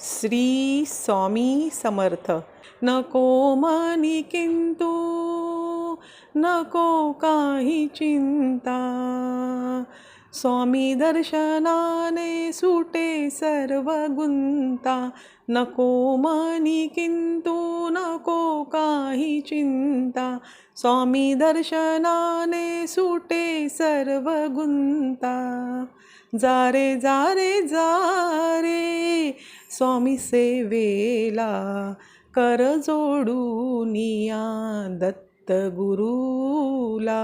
श्री स्वामी समर्थ. नको मनी किंतु नको काही चिंता. स्वामी दर्शनाने सुटे सर्व गुंता. नको मनी किंतु नको काही चिंता. स्वामी दर्शनाने सुटे सर्व गुंता. जारे जारे जारे रे. स्वामी सेवेला कर जोडूनिया दत्त गुरुला.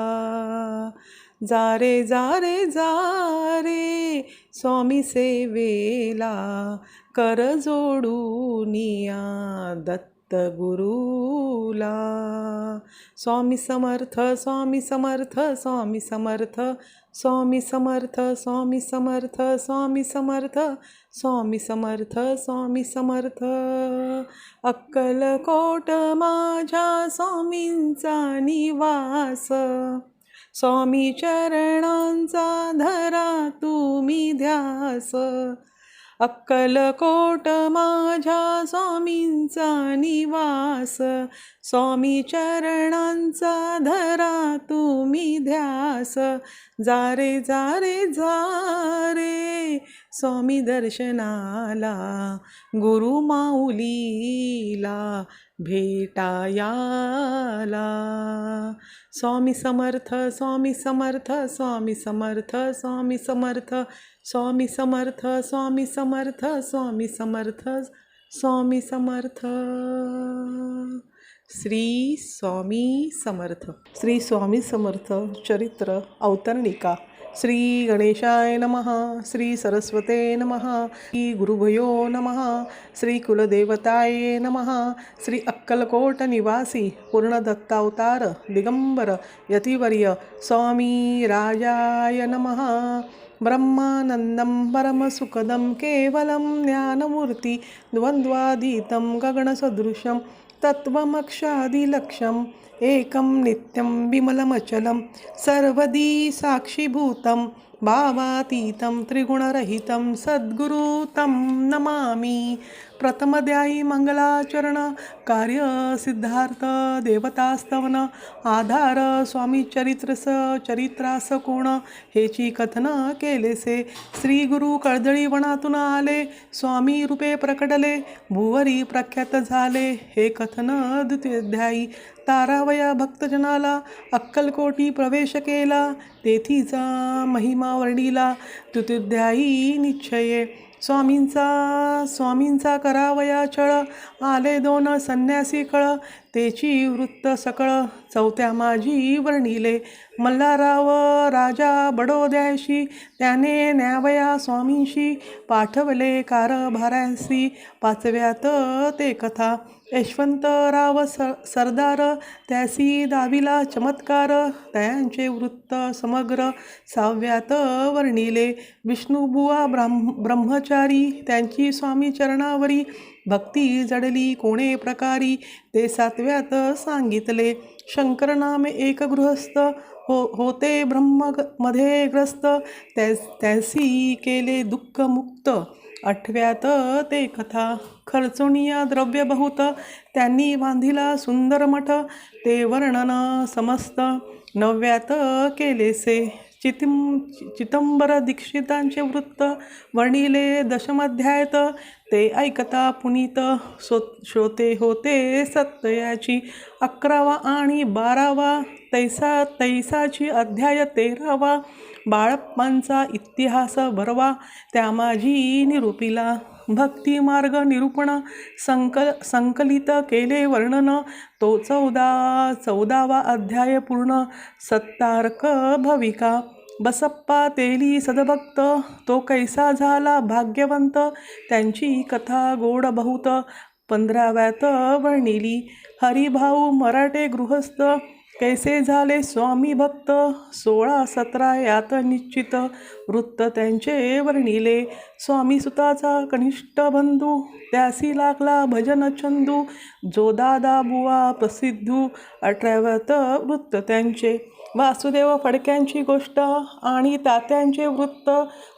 जारे जारे जारे स्वामी सेवेला कर जोडूनिया दत्त गुरुला. स्वामी समर्थ स्वामी समर्थ स्वामी समर्थ स्वामी समर्थ स्वामी समर्थ स्वामी समर्थ स्वामी समर्थ स्वामी समर्थ. अक्कलकोट माझ्या स्वामींचा निवास. स्वामी चरणांचा धरा तुम्ही ध्यास. अक्कलकोट माझ्या स्वामींचा निवास. स्वामी चरणांचा धरा तुम्ही ध्यास. जारे जारे जा रे. स्वामी दर्शनाला गुरु माऊलीला भेटायाला. स्वामी समर्थ स्वामी समर्थ स्वामी समर्थ स्वामी समर्थ स्वामी समर्थ स्वामी समर्थ स्वामी समर्थ स्वामी समर्थ. श्री स्वामी समर्थ. श्री स्वामी समर्थ चरित्र अवतरणिका. श्री गणेशाय नमः श्री सरस्वते नमः श्री गुरुभयो नमः श्री कुलदेवताये नमः श्री अक्कलकोट निवासी पूर्णदत्तावतार दिगंबर यतिवर्य स्वामी राजाय नमः। ब्रह्मानन्दं परमसुखदं केवलं ज्ञानमूर्ति द्वन्द्वादीतं गगणसदृशं तत्त्वमक्षादिलक्ष्यम् एकं नित्यं विमलमचलं सर्वदी साक्षीभूतं भावातीतं त्रिगुणरहितं सद्गुरु तं नमामि। प्रथमध्यायी मंगलाचरण कार्य सिद्धार्थ देवतास्तवन आधार स्वामी चरित्रस चरित्रास कोण हेची कथन केलेसे। श्री गुरु कळदळी वनातून आले स्वामी रूपे प्रकटले भुवरी प्रख्यात झाले। हे कथन द्वितीयाध्यायी तारावया भक्तजनाला अक्कलकोटी प्रवेश केला। तेथीचा महिमा वर्णिला तुतुध्यायी निश्चये. स्वामींचा स्वामींचा करावया छळ आले दोन संन्यासी कळ तेची वृत्त सकळ. चौथ्या माझी वर्णिले मल्हाराव राजा बडोद्याशी त्याने न्यावया स्वामींशी पाठवले कारभाऱ्यांशी. पाचव्यात ते कथा यशवंतराव स सरदार त्यासी दाविला चमत्कार त्यांचे वृत्त समग्र. साव्यात वर्णिले विष्णुबुवा ब्राह्म ब्रह्मचारी त्यांची स्वामी चरणावरी. भक्ती जडली कोणे प्रकारी? ते सातव्यात सांगितले शंकर नामे एक गृहस्थ हो होते ब्रह्ममध्ये ग्रस्त. त्या त्यासी केले दुःखमुक्त. आठव्यात ते कथा खर्चुनिया द्रव्य बहुत त्यांनी बांधिला सुंदर मठ. ते वर्णन समस्त. नवव्यात केलेसे चितिम चितंबर दीक्षितांचे वृत्त वर्णिले दशमाध्यायत. ते ऐकता पुनीत सो श्रोते होते सत्ययाची अकरावा आणि बारावा तैसा तैसाची अध्याय तेरावा. बाळप्पांचा इतिहास भरवा त्या माझी निरूपिला. भक्ती मार्ग निरूपण संकल संकलित केले वर्णन. तो चौदा चौदावा अध्याय पूर्ण सत्तार्क भविका. बसप्पा तेली सदभक्त तो कैसा झाला भाग्यवंत? त्यांची कथा गोड बहुत. पंधराव्यात वर्णिली हरिभाऊ मराठे गृहस्थ. कैसे झाले स्वामी भक्त? सोळा सतरा यात निश्चित. वृत्त त्यांचे वर्णिले. स्वामी सुताचा कनिष्ठ बंधू. त्यासी लागला भजन छंदू. जो दादा बुवा प्रसिद्धू. अठराव्यात वृत्त त्यांचे. वासुदेव फडक्यांची गोष्ट आणि तात्यांचे वृत्त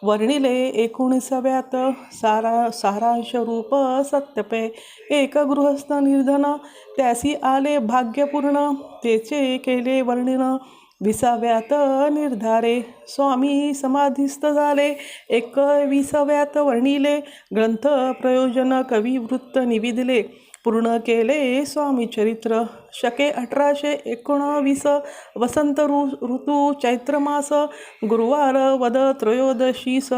वर्णिले एकोणीसाव्यात. सारा सारांश रूप सत्यपे एक गृहस्थ निर्धन त्यासी आले भाग्यपूर्ण तेचे केले वर्णन विसाव्यात निर्धारे स्वामी समाधिस्थ झाले एकविसाव्यात वर्णिले ग्रंथ प्रयोजन कवी वृत्त निविदिले. पूर्ण केले स्वामी चरित्र. शके अठराशे एकोणवीस वसंत ऋ ऋतू चैत्रमास गुरुवार वद त्रयोदशीस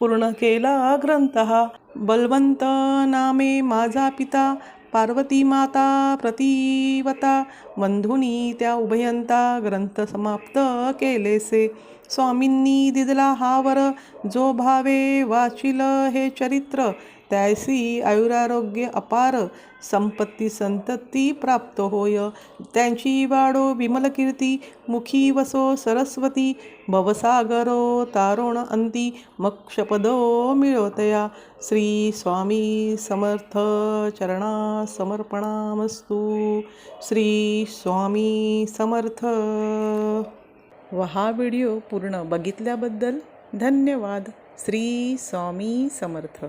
पूर्ण केला ग्रंथ. हा बलवंत नामे माझा पिता पार्वती माता प्रतिवता बंधुनी त्या उभयंता ग्रंथ समाप्त केलेसे स्वामींनी दिदला हावर जो भावे वाचिल हे चरित्र. त्यासी आयुरारोग्य अपार संपत्ती संतती प्राप्त होय. त्यांची वाडो विमलकीर्ती मुखी वसो सरस्वती भवसागरो तारोण अंती मक्षपदो मिळवतया श्री स्वामी समर्थ चरणा समर्पणामस्तु श्री स्वामी समर्थ. व हा व्हिडिओ पूर्ण बघितल्याबद्दल धन्यवाद. श्री स्वामी समर्थ.